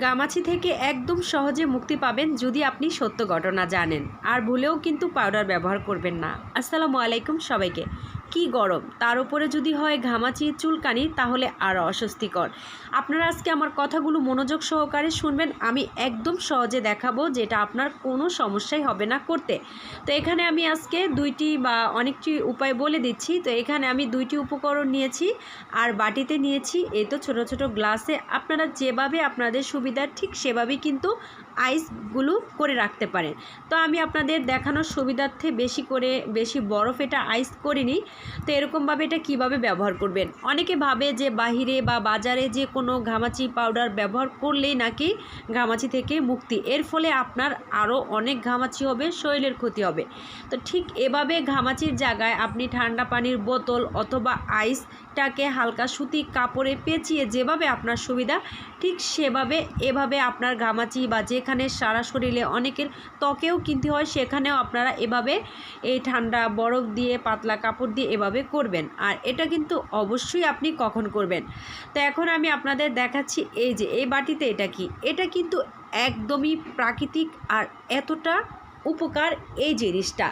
গামাছি থেকে একদম সহজে মুক্তি পাবেন যদি আপনি সত্য ঘটনা জানেন। আর ভুলেও কিন্তু পাউডার ব্যবহার করবেন না। আসসালামু আলাইকুম সবাইকে। কি গরম? তার উপরে যদি হয় ঘামাচি চুলকানি, তাহলে আরও অস্বস্তিকর। আপনারা আজকে আমার কথাগুলো মনোযোগ সহকারে শুনবেন। আমি একদম সহজে দেখাবো যেটা আপনার কোনো সমস্যাই হবে না করতে। তো এখানে আমি আজকে দুইটি বা অনেকটি উপায় বলে দিচ্ছি। তো এখানে আমি দুইটি উপকরণ নিয়েছি আর বাটিতে নিয়েছি। এই তো ছোটো ছোটো গ্লাসে। আপনারা যেভাবে আপনাদের সুবিধা ঠিক সেভাবেই কিন্তু আইসগুলো করে রাখতে পারেন। তো আমি আপনাদের দেখানোর সুবিধার্থে বেশি করে, বেশি বরফ এটা আইস করিনি। তো এরকমভাবে এটা কীভাবে ব্যবহার করবেন? অনেকে ভাবে যে বাহিরে বা বাজারে যে কোনো ঘামাচি পাউডার ব্যবহার করলেই নাকি ঘামাচি থেকে মুক্তি। এর ফলে আপনার আরও অনেক ঘামাচি হবে, শরীরের ক্ষতি হবে। তো ঠিক এভাবে ঘামাচির জায়গায় আপনি ঠান্ডা পানির বোতল অথবা আইসটাকে হালকা সুতি কাপড়ে পেঁচিয়ে যেভাবে আপনার সুবিধা, ঠিক সেভাবে, এভাবে আপনার ঘামাচি বা যেখানে সারা শরীরে অনেকের ত্বকেও কিনতে হয়, সেখানেও আপনারা এভাবে এই ঠান্ডা বরফ দিয়ে, পাতলা কাপড় দিয়ে এভাবে করবেন। আর এটা কিন্তু অবশ্যই আপনি কখন করবেন। তো এখন আমি আপনাদের দেখাচ্ছি এই যে, এই বাটিতে এটা কি? এটা কিন্তু একদমই প্রাকৃতিক আর এতটা উপকার এই জিনিসটা।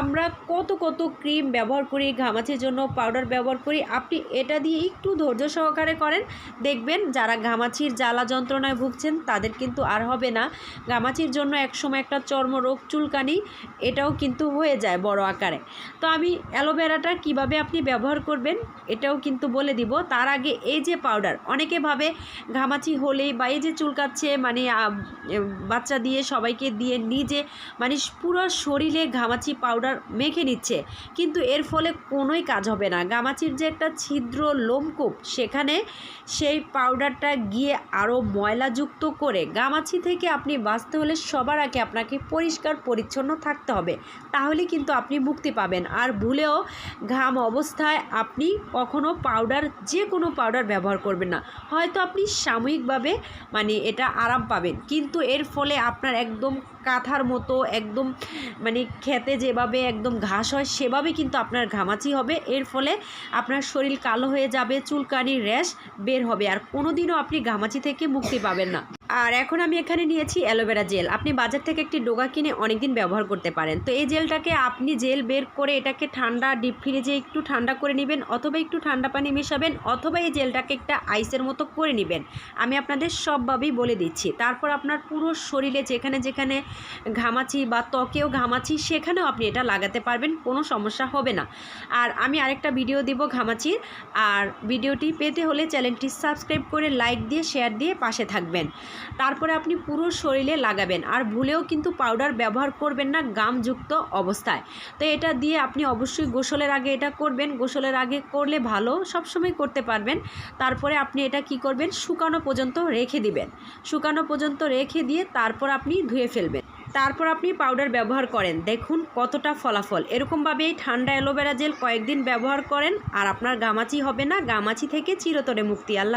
আমরা কত কত ক্রিম ব্যবহার করি, ঘামাচির জন্য পাউডার ব্যবহার করি, আপনি এটা দিয়ে একটু ধৈর্য সহকারে করেন। দেখবেন যারা ঘামাচির জ্বালা যন্ত্রণায় ভুগছেন, তাদের কিন্তু আর হবে না। ঘামাচির জন্য একসময় একটা চর্মরোগ চুলকানি, এটাও কিন্তু হয়ে যায় বড় আকারে। তো আমি অ্যালোভেরাটা কীভাবে আপনি ব্যবহার করবেন, এটাও কিন্তু বলে দিব। তার আগে এই যে পাউডার, অনেকে ভাবে ঘামাচি হলেই বা এই যে চুলকাচ্ছে মানে বাচ্চা দিয়ে সবাইকে দিয়ে নিজে মানে পুরো শরীরে ঘামাচি পাউডার মেখে নিচ্ছে। কিন্তু এর ফলে কোনোই কাজ হবে না। ঘামাচির যে একটা ছিদ্র লোমকূপ, সেখানে সেই পাউডারটা গিয়ে আরও ময়লাযুক্ত করে গামাছি থেকে আপনি বাঁচতে হলে সবার আগে আপনাকে পরিষ্কার পরিচ্ছন্ন থাকতে হবে। তাহলে কিন্তু আপনি মুক্তি পাবেন। আর ভুলেও ঘাম অবস্থায় আপনি কখনো পাউডার যে কোনো পাউডার ব্যবহার করবেন না। হয়তো আপনি সাময়িকভাবে মানে এটা আরাম পাবেন। কিন্তু এর ফলে আপনার একদম কাঁথার মতো একদম মানে খেতে যেভাবে একদম ঘাস হয়, সেভাবে কিন্তু আপনার ঘামাচি হবে। এর ফলে আপনার শরীর কালো হয়ে যাবে চুলকানি র্যাশ বের হবে। আর কোনোদিনও আপনি ঘামাচি থেকে মুক্তি পাবেন না। আর এখন আমি এখানে নিয়েছি অ্যালোভেরা জেল। আপনি বাজার থেকে একটি ডোগা কিনে অনেক দিন ব্যবহার করতে পারেন। তো এই জেলটাকে আপনি জেল বের করে এটাকে ঠান্ডা ডিপ ফ্রিজে একটু ঠান্ডা করে নেবেন অথবা একটু ঠান্ডা পানি মেশাবেন অথবা এই জেলটাকে একটা আইসের মতো করে নেবেন। আমি আপনাদের সবভাবেই বলে দিচ্ছি। তারপর আপনার পুরো শরীরে যেখানে যেখানে ঘামাচি বা ত্বকেও ঘামাচি, সেখানেও আপনি এটা লাগাতে পারবেন, কোনো সমস্যা হবে না। আর আমি আরেকটা ভিডিও দিব ঘামাচির। আর ভিডিওটি পেতে হলে চ্যানেলটি সাবস্ক্রাইব করে লাইক দিয়ে, শেয়ার দিয়ে পাশে থাকবেন। তারপরে আপনি পুরো শরীরে লাগাবেন। আর ভুলেও কিন্তু পাউডার ব্যবহার করবেন না, গামযুক্ত অবস্থায়। তো এটা দিয়ে আপনি অবশ্যই গোসলের আগে এটা করবেন। গোসলের আগে করলে ভালো, সবসময় করতে পারবেন। তারপরে আপনি এটা কি করবেন? শুকানো পর্যন্ত রেখে দিবেন। শুকানো পর্যন্ত রেখে দিয়ে তারপর আপনি ধুয়ে ফেলবেন। তারপর আপনি পাউডার ব্যবহার করেন। দেখুন কতটা ফলাফল। এরকমভাবেই ঠান্ডা অ্যালোভেরা জেল কয়েকদিন ব্যবহার করেন আর আপনার গামাচি হবে না। গামাচি থেকে চিরতরে মুক্তি। আল্লাহ